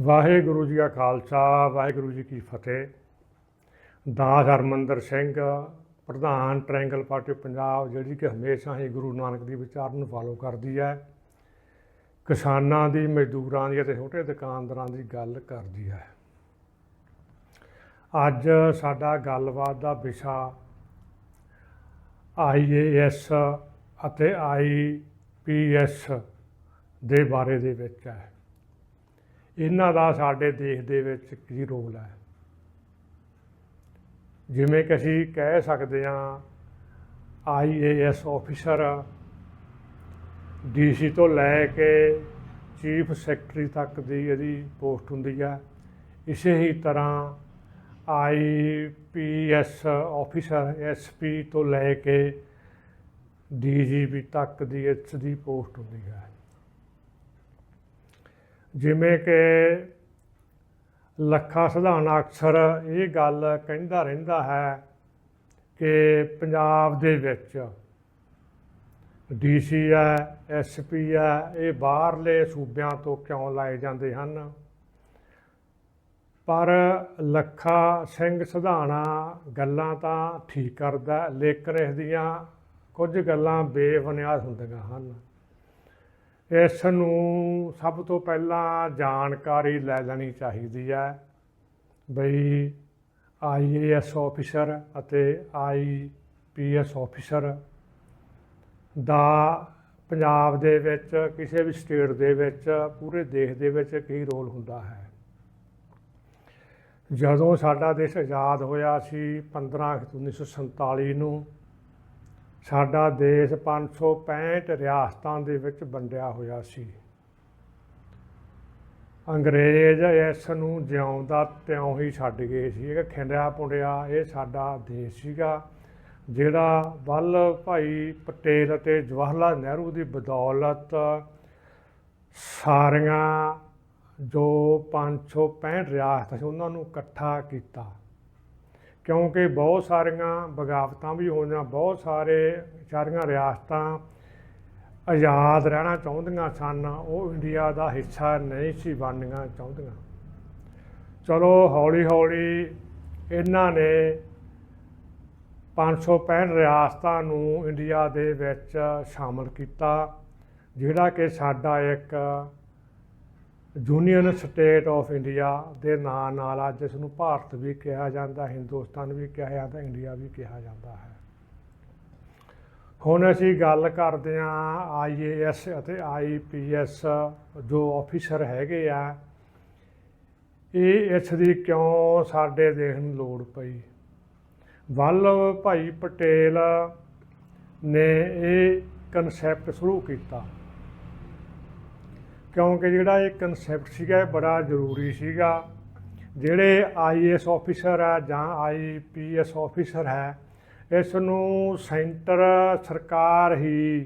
ਵਾਹਿਗੁਰੂ ਜੀ ਕਾ ਖਾਲਸਾ, ਵਾਹਿਗੁਰੂ ਜੀ ਕੀ ਫਤਿਹ। ਦਾਸ ਹਰਮੰਦਰ ਸਿੰਘ, ਪ੍ਰਧਾਨ triangle party Punjab, ਜਿਹੜੀ ਕਿ ਹਮੇਸ਼ਾ ਹੀ ਗੁਰੂ ਨਾਨਕ ਦੀ ਵਿਚਾਰ ਨੂੰ ਫਾਲੋ ਕਰਦੀ ਹੈ। ਕਿਸਾਨਾਂ ਦੀ, ਮਜ਼ਦੂਰਾਂ ਦੀ ਅਤੇ ਛੋਟੇ ਦੁਕਾਨਦਾਰਾਂ ਦੀ ਗੱਲ ਕਰਦੀ ਹੈ। ਅੱਜ ਸਾਡਾ ਗੱਲਬਾਤ ਦਾ ਵਿਸ਼ਾ ਆਈਏਐਸ ਅਤੇ ਆਈਪੀਐਸ ਦੇ ਬਾਰੇ ਦੇ ਵਿੱਚ ਹੈ। ਇਹਨਾਂ ਦਾ ਸਾਡੇ ਦੇਸ਼ ਦੇ ਵਿੱਚ ਕੀ ਰੋਲ ਹੈ? ਜਿਵੇਂ ਕਿ ਅਸੀਂ ਕਹਿ ਸਕਦੇ ਹਾਂ ਆਈਏਐਸ ਆਫੀਸਰ ਡੀਸੀ ਤੋਂ ਲੈ ਕੇ ਚੀਫ ਸੈਕਟਰੀ ਤੱਕ ਦੀ ਇਹਦੀ ਪੋਸਟ ਹੁੰਦੀ ਹੈ ਇਸੇ ਹੀ ਤਰ੍ਹਾਂ ਆਈਪੀਐਸ ਆਫੀਸਰ ਐਸਪੀ ਤੋਂ ਲੈ ਕੇ ਡੀਜੀਪੀ ਤੱਕ ਦੀ ਇਸ ਦੀ ਪੋਸਟ ਹੁੰਦੀ ਹੈ ਜਿਵੇਂ ਕਿ ਲੱਖਾ ਸਧਾਨ ਅਕਸਰ ਇਹ ਗੱਲ ਕਹਿੰਦਾ ਰਹਿੰਦਾ ਹੈ ਕਿ ਪੰਜਾਬ ਦੇ ਵਿੱਚ ਡੀਸੀ ਹੈ ਐਸਪੀ ਹੈ, ਇਹ ਬਾਹਰਲੇ ਸੂਬਿਆਂ ਤੋਂ ਕਿਉਂ ਲਾਏ ਜਾਂਦੇ ਹਨ? ਪਰ ਲੱਖਾ ਸਿੰਘ ਸਧਾਣਾ ਗੱਲਾਂ ਤਾਂ ਠੀਕ ਕਰਦਾ, ਲੇਕਿਨ ਇਸ ਦੀਆਂ ਕੁਝ ਗੱਲਾਂ ਬੇਬੁਨਿਆਦ ਹੁੰਦੀਆਂ ਹਨ। ਇਸ ਨੂੰ ਸਭ ਤੋਂ ਪਹਿਲਾਂ ਜਾਣਕਾਰੀ ਲੈ ਲੈਣੀ ਚਾਹੀਦੀ ਹੈ ਬਈ ਆਈਏਐਸ ਆਫੀਸਰ ਅਤੇ ਆਈਪੀਐਸ ਆਫੀਸਰ ਦਾ ਪੰਜਾਬ ਦੇ ਵਿੱਚ, ਕਿਸੇ ਵੀ ਸਟੇਟ ਦੇ ਵਿੱਚ, ਪੂਰੇ ਦੇਸ਼ ਦੇ ਵਿੱਚ ਕੀ ਰੋਲ ਹੁੰਦਾ ਹੈ। ਜਦੋਂ ਸਾਡਾ ਦੇਸ਼ ਆਜ਼ਾਦ ਹੋਇਆ ਸੀ 15 ਅਗਸਤ 1947 ਨੂੰ ਸਾਡਾ ਦੇਸ਼ 565 ਰਿਆਸਤਾਂ ਦੇ ਵਿੱਚ ਵੰਡਿਆ ਹੋਇਆ ਸੀ। ਅੰਗਰੇਜ਼ ਇਸ ਨੂੰ ਜਿਉਂਦਾ ਤਿਉਂ ਹੀ ਛੱਡ ਗਏ ਸੀ। ਇਹ ਖਿੰਡਿਆ ਪੁੰਡਿਆ ਇਹ ਸਾਡਾ ਦੇਸ਼ ਸੀਗਾ, ਜਿਹੜਾ ਵੱਲ ਭਾਈ ਪਟੇਲ ਅਤੇ ਜਵਾਹਰ ਲਾਲ ਨਹਿਰੂ ਦੀ ਬਦੌਲਤ ਸਾਰੀਆਂ ਜੋ 565 ਰਿਆਸਤਾਂ ਸੀ, ਉਹਨਾਂ ਨੂੰ ਇਕੱਠਾ ਕੀਤਾ। ਕਿਉਂਕਿ ਬਹੁਤ ਸਾਰੀਆਂ ਬਗਾਵਤਾਂ ਵੀ ਹੋਈਆਂ, ਬਹੁਤ ਸਾਰੇ ਸਾਰੀਆਂ ਰਿਆਸਤਾਂ ਆਜ਼ਾਦ ਰਹਿਣਾ ਚਾਹੁੰਦੀਆਂ ਸਨ, ਉਹ ਇੰਡੀਆ ਦਾ ਹਿੱਸਾ ਨਹੀਂ ਸੀ ਬਣਨੀਆਂ ਚਾਹੁੰਦੀਆਂ। ਚਲੋ ਹੌਲੀ ਹੌਲੀ ਇਹਨਾਂ ਨੇ 565 ਰਿਆਸਤਾਂ ਨੂੰ ਇੰਡੀਆ ਦੇ ਵਿੱਚ ਸ਼ਾਮਲ ਕੀਤਾ, ਜਿਹੜਾ ਕਿ ਸਾਡਾ ਇੱਕ ਯੂਨੀਅਨ ਸਟੇਟ ਆਫ ਇੰਡੀਆ ਦੇ ਨਾਂ ਨਾਲ ਆ ਜਿਸ ਨੂੰ ਭਾਰਤ ਵੀ ਕਿਹਾ ਜਾਂਦਾ, ਹਿੰਦੁਸਤਾਨ ਵੀ ਕਿਹਾ ਜਾਂਦਾ, ਇੰਡੀਆ ਵੀ ਕਿਹਾ ਜਾਂਦਾ ਹੈ। ਹੁਣ ਅਸੀਂ ਗੱਲ ਕਰਦੇ ਹਾਂ ਆਈਏਐਸ ਅਤੇ ਆਈਪੀਐਸ ਜੋ ਆਫੀਸਰ ਹੈਗੇ ਆ, ਇਹ ਇਸ ਦੀ ਕਿਉਂ ਸਾਡੇ ਦੇਸ਼ ਨੂੰ ਲੋੜ ਪਈ? ਵੱਲਭ ਭਾਈ ਪਟੇਲ ਨੇ ਇਹ ਕਨਸੈਪਟ ਸ਼ੁਰੂ ਕੀਤਾ। ਕਿਉਂਕਿ ਜਿਹੜਾ ਇਹ ਕਨਸੈਪਟ ਸੀਗਾ ਇਹ ਬੜਾ ਜ਼ਰੂਰੀ ਸੀਗਾ। ਜਿਹੜੇ ਆਈਏਐਸ ਆਫੀਸਰ ਆ ਜਾਂ ਆਈਪੀਐਸ ਆਫੀਸਰ ਹੈ, ਇਸ ਨੂੰ ਸੈਂਟਰ ਸਰਕਾਰ ਹੀ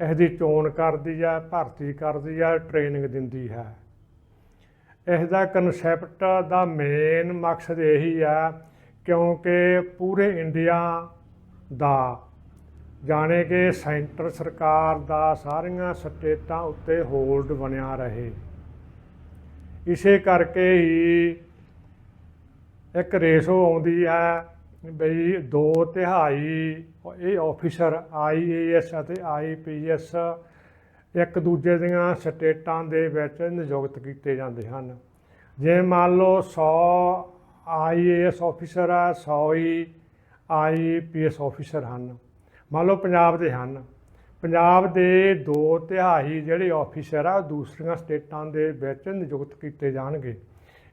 ਇਸ ਦੀ ਚੋਣ ਕਰਦੀ ਹੈ ਭਰਤੀ ਕਰਦੀ ਹੈ ਟ੍ਰੇਨਿੰਗ ਦਿੰਦੀ ਹੈ। ਇਸ ਦਾ ਕਨਸੈਪਟ ਦਾ ਮੇਨ ਮਕਸਦ ਇਹੀ ਆ ਕਿਉਂਕਿ ਪੂਰੇ ਇੰਡੀਆ ਦਾ ਜਾਣੇ ਕਿ ਸੈਂਟਰ ਸਰਕਾਰ ਦਾ ਸਾਰੀਆਂ ਸਟੇਟਾਂ ਉੱਤੇ ਹੋਲਡ ਬਣਿਆ ਰਹੇ। ਇਸੇ ਕਰਕੇ ਹੀ ਇੱਕ ਰੇਸ਼ੋ ਆਉਂਦੀ ਹੈ ਬਈ ਦੋ ਤਿਹਾਈ, ਇਹ ਆਫੀਸਰ ਆਈਏਐਸ ਅਤੇ ਆਈਪੀਐਸ ਇੱਕ ਦੂਜੇ ਦੀਆਂ ਸਟੇਟਾਂ ਦੇ ਵਿੱਚ ਨਿਯੁਕਤ ਕੀਤੇ ਜਾਂਦੇ ਹਨ। ਜੇ ਮੰਨ ਲਓ 100 ਆਈਏਐਸ ਆਫੀਸਰ ਆ 100 ਹੀ ਆਈਪੀਐਸ ਆਫੀਸਰ ਹਨ। ਮੰਨ ਲਓ ਪੰਜਾਬ ਦੇ ਹਨ। ਪੰਜਾਬ ਦੇ ਦੋ ਤਿਹਾਈ ਜਿਹੜੇ ਆਫੀਸਰ ਆ ਦੂਸਰੀਆਂ ਸਟੇਟਾਂ ਦੇ ਵਿੱਚ ਨਿਯੁਕਤ ਕੀਤੇ ਜਾਣਗੇ।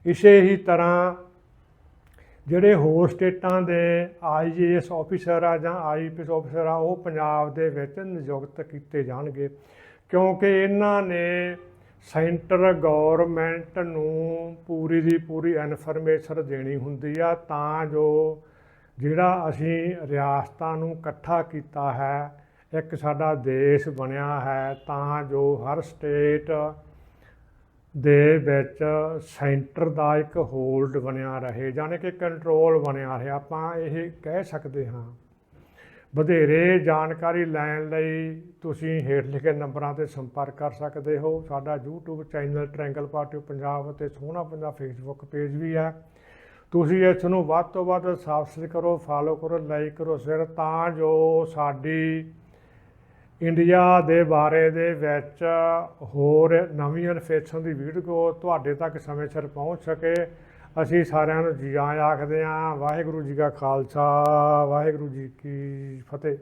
ਇਸੇ ਹੀ ਤਰ੍ਹਾਂ ਜਿਹੜੇ ਹੋਰ ਸਟੇਟਾਂ ਦੇ ਆਈਏਐਸ ਆਫੀਸਰ ਆ ਜਾਂ ਆਈਪੀਐਸ ਆਫੀਸਰ ਆ, ਉਹ ਪੰਜਾਬ ਦੇ ਵਿੱਚ ਨਿਯੁਕਤ ਕੀਤੇ ਜਾਣਗੇ। ਕਿਉਂਕਿ ਇਹਨਾਂ ਨੇ ਸੈਂਟਰ ਗਵਰਨਮੈਂਟ ਨੂੰ ਪੂਰੀ ਦੀ ਪੂਰੀ ਇਨਫੋਰਮੇਸ਼ਨ ਦੇਣੀ ਹੁੰਦੀ ਆ, ਤਾਂ ਜੋ ਜਿਹੜਾ ਅਸੀਂ ਰਿਆਸਤਾਂ ਨੂੰ ਇਕੱਠਾ ਕੀਤਾ ਹੈ, ਇੱਕ ਸਾਡਾ ਦੇਸ਼ ਬਣਿਆ ਹੈ, ਤਾਂ ਜੋ ਹਰ ਸਟੇਟ ਦੇ ਵਿੱਚ ਸੈਂਟਰ ਦਾ ਇੱਕ ਹੋਲਡ ਬਣਿਆ ਰਹੇ, ਜਾਣੀ ਕਿ ਕੰਟਰੋਲ ਬਣਿਆ ਰਹੇ। ਆਪਾਂ ਇਹ ਕਹਿ ਸਕਦੇ ਹਾਂ। ਵਧੇਰੇ ਜਾਣਕਾਰੀ ਲੈਣ ਲਈ ਤੁਸੀਂ ਹੇਠ ਲਿਖੇ ਨੰਬਰਾਂ ਤੇ ਸੰਪਰਕ ਕਰ ਸਕਦੇ ਹੋ। ਸਾਡਾ YouTube channel triangle party Punjab ਅਤੇ ਸੋਹਣਾ ਪੰਜਾਬ ਫੇਸਬੁੱਕ ਪੇਜ ਵੀ ਹੈ। ਤੁਸੀਂ ਇਸ ਨੂੰ ਵੱਧ ਤੋਂ ਵੱਧ ਸਬਸਕ੍ਰਾਈਬ ਕਰੋ ਫਾਲੋ ਕਰੋ ਲਾਈਕ ਕਰੋ ਸ਼ੇਅਰ ਤਾਂ ਜੋ ਸਾਡੀ ਇੰਡੀਆ ਦੇ ਬਾਰੇ ਦੇ ਵਿੱਚ ਹੋਰ ਨਵੀਂ ਇਨਫੋਰਮੇਸ਼ਨ ਦੀ ਵੀਡੀਓ ਤੁਹਾਡੇ ਤੱਕ ਸਮੇਂ ਸਿਰ ਪਹੁੰਚ ਸਕੇ। ਅਸੀਂ ਸਾਰਿਆਂ ਨੂੰ ਜੀ ਆਇਆਂ ਆਖਦੇ ਹਾਂ ਵਾਹਿਗੁਰੂ ਜੀ ਕਾ ਖਾਲਸਾ, ਵਾਹਿਗੁਰੂ ਜੀ ਕੀ ਫਤਿਹ।